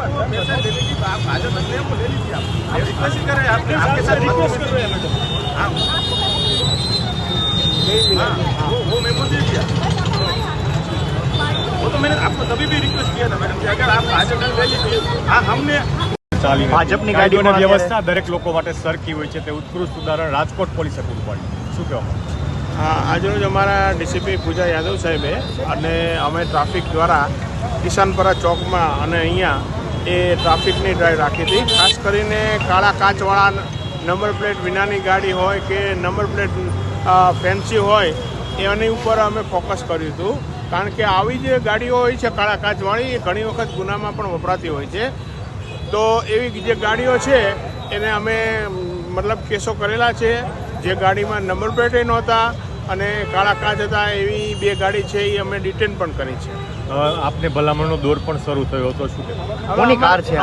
वो ले लीजिए आप आप रिक्वेस्ट ही कर रहे हैं आपने आपके साथ रिक्वेस्ट कर रहे हैं मैडम हाँ हाँ, वो वो मेमो दे दिया वो तो मैंने आपको तभी भी रिक्वेस्ट किया था मैडम कि अगर आप भाजपा ले लीजिए हाँ हमने ચાલી નથી. ભાજપની કાયદો અને ગાડીઓમાં વ્યવસ્થા દરેક લોકો માટે સરખી હોય છે તે ઉત્કૃષ્ટ ઉદાહરણ રાજકોટ પોલીસે પૂરું પાડ્યું શું કહેવા હા આજરોજ અમારા ડીસીપી પૂજા યાદવ સાહેબે અને અમે ટ્રાફિક દ્વારા કિસાનપરા ચોકમાં અને અહીંયા એ ટ્રાફિકની ડ્રાઈવ રાખી હતી. ખાસ કરીને કાળા કાચવાળા નંબર પ્લેટ વિનાની ગાડી હોય કે નંબર પ્લેટ ફેન્સી હોય, એની ઉપર અમે ફોકસ કર્યું હતું. કારણ કે આવી જે ગાડીઓ હોય છે કાળા કાચવાળી, એ ઘણી વખત ગુનામાં પણ વપરાતી હોય છે. તો એવી જે ગાડીઓ છે, એને અમે મતલબ કેસો કરેલા છે. જે ગાડીમાં નંબર પ્લેટ નહોતા અને કાળા કાચ હતા, એવી બે ગાડી છે, એ અમે ડિટેન પણ કરી છે. આપને ભલામણનો દોર પણ શરૂ થયો હતો શું કોની કાર છે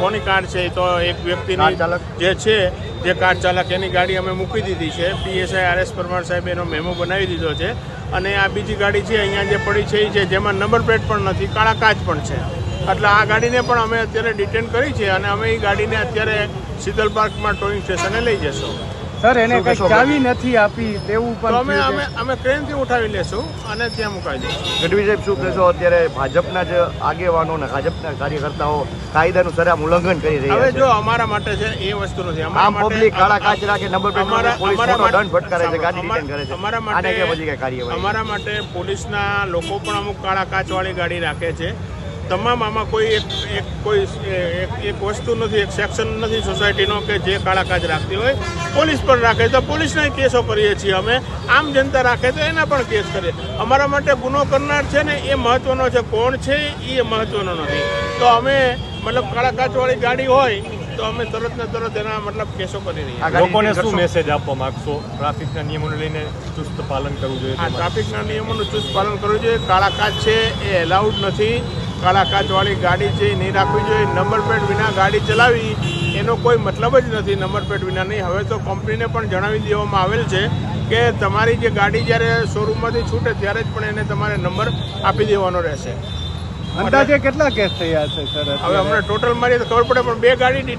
કોની કાર છે એ તો એક વ્યક્તિની ચાલક? જે છે જે કાર ચાલક એની ગાડી અમે મૂકી દીધી છે. પીએસઆઈ આર એસ પરમાર સાહેબ એનો મેમો બનાવી દીધો છે. અને આ બીજી ગાડી છે અહીંયા જે પડી છે એ છે જેમાં નંબર પ્લેટ પણ નથી કાળા કાચ પણ છે. એટલે આ ગાડીને પણ અમે અત્યારે ડિટેન કરી છે અને અમે એ ગાડીને અત્યારે શીતલ પાર્કમાં ટોઈંગ સ્ટેશને લઈ જશું. સર એને કઈ ચાવી નથી આપી તેવું પણ અમે અમે છે. અમે ટ્રેનથી ઉઠાવી લેશું અને ત્યાં મુકાઈ દઈશું ગઢવી સાહેબ શું કહેશો? અત્યારે ભાજપના જ આગેવાનો ને ભાજપના કાર્યકર્તાઓ કાયદાનું સરામ ઉલ્લંઘન કરી હવે જો અમારા માટે છે એ વસ્તુ નથી અમારા આમ માટે- પબ્લિક કાળા કાચ રાખે નંબર પ્લેટ અમારા- પોલીસ દંડ ફટકારે છે ગાડી અમારા- રિટર્ન કરે છે. અમારા આને માટે કે પછી કાર્યવાહી? અમારા માટે પોલીસના લોકો પણ અમુક કાળા કાચવાળી ગાડી રાખે છે. તમામ આમાં કોઈ એક એક કોઈ એક વસ્તુ નથી, એક સેક્શન નથી સોસાયટીનો કે જે કાળા કાચ રાખતી હોય. પોલીસ પણ રાખે તો પોલીસના કેસો કરીએ છીએ અમે. આમ જનતા રાખે તો એના પણ કેસ કરીએ. અમારા માટે ગુનો કરનાર છે ને એ મહત્ત્વનો છે. કોણ છે એ મહત્ત્વનો નથી. તો અમે મતલબ કાળા કાચવાળી ગાડી હોય તો અમે તરત ને તરત એના મતલબ કેસો કરી રહ્યા લોકોને શું મેસેજ આપવા માંગશો? ટ્રાફિકના નિયમોને લઈને ચુસ્ત પાલન કરવું જોઈએ હા. ટ્રાફિકના નિયમોનું ચુસ્ત પાલન કરવું જોઈએ. કાળા કાચ છે એ એલાઉડ નથી. કાળા કાચવાળી ગાડી છે એ નહીં રાખવી જોઈએ. નંબર પ્લેટ વિના ગાડી ચલાવી એનો કોઈ મતલબ જ નથી નંબર પ્લેટ વિના નહીં હવે તો કંપનીને પણ જણાવી દેવામાં આવેલ છે કે તમારી જે ગાડી જ્યારે શોરૂમમાંથી છૂટે ત્યારે જ પણ એને તમારે નંબર આપી દેવાનો રહેશે. અંદાજે કેટલા કેસ થયા છે સર? હવે? હમણાં ટોટલ મારી તો ખબર પડે પણ બે ગાડી